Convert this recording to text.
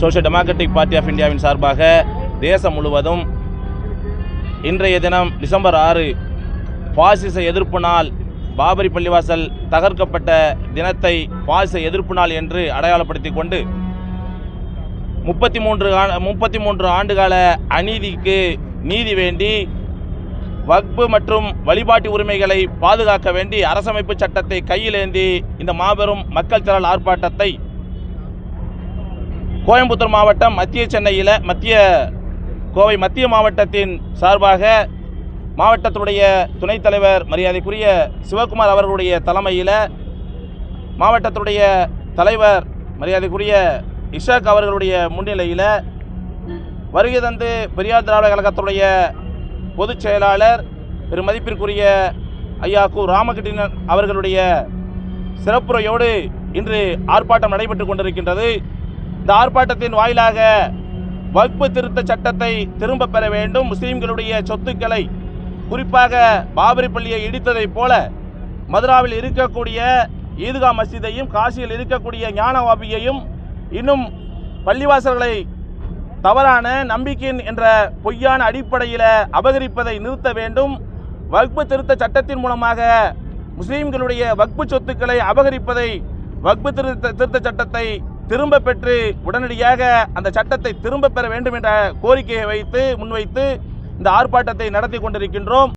Social democratic party of இந்தியாவின் சார்பாக தேசம் முழுவதும் இன்றைய தினம் டிசம்பர் ஆறு பாசிச எதிர்ப்பு நாள் பாபரி பள்ளிவாசல் தகர்க்கப்பட்ட தினத்தை பாசிச எதிர்ப்பு நாள் என்று அடையாளப்படுத்தி கொண்டு முப்பத்தி மூன்று முப்பத்தி மூன்று ஆண்டுகால அநீதிக்கு நீதி வேண்டி வக்பு மற்றும் வழிபாட்டு உரிமைகளை பாதுகாக்க வேண்டி அரசமைப்பு சட்டத்தை கையிலேந்தி இந்த மாபெரும் மக்கள் திரள் ஆர்ப்பாட்டத்தை கோயம்புத்தூர் மாவட்டம் மத்திய சென்னையில் மத்திய கோவை மத்திய மாவட்டத்தின் சார்பாக மாவட்டத்துடைய துணைத் தலைவர் மரியாதைக்குரிய சிவகுமார் அவர்களுடைய தலைமையில் மாவட்டத்துடைய தலைவர் மரியாதைக்குரிய இஷாக் அவர்களுடைய முன்னிலையில் வருகை தந்து பெரியார் திராவிட கழகத்துடைய பொதுச் செயலாளர் பெருமதிப்பிற்குரிய ஐயா கு ராமகிருஷ்ணன் அவர்களுடைய சிறப்புரையோடு இன்று ஆர்ப்பாட்டம் நடைபெற்று கொண்டிருக்கின்றது. இந்த ஆர்ப்பாட்டத்தின் வாயிலாக வகுப்பு திருத்த சட்டத்தை திரும்ப பெற வேண்டும். முஸ்லீம்களுடைய சொத்துக்களை குறிப்பாக பாபரி பள்ளியை இடித்ததைப் போல மதுராவில் இருக்கக்கூடிய ஈதுகா மசிதையும் காசியில் இருக்கக்கூடிய ஞானவாபியையும் இன்னும் பள்ளிவாசல்களை தவறான நம்பிக்கையின் என்ற பொய்யான அடிப்படையில் அபகரிப்பதை நிறுத்த வேண்டும். வக்பு திருத்த சட்டத்தின் மூலமாக முஸ்லீம்களுடைய வக்பு சொத்துக்களை அபகரிப்பதை வக்பு திருத்த திருத்த சட்டத்தை திரும்ப பெற்று உடனடியாக அந்த சட்டத்தை திரும்ப பெற வேண்டும் என்ற கோரிக்கையை வைத்து முன்வைத்து இந்த ஆர்ப்பாட்டத்தை நடத்தி கொண்டிருக்கின்றோம்.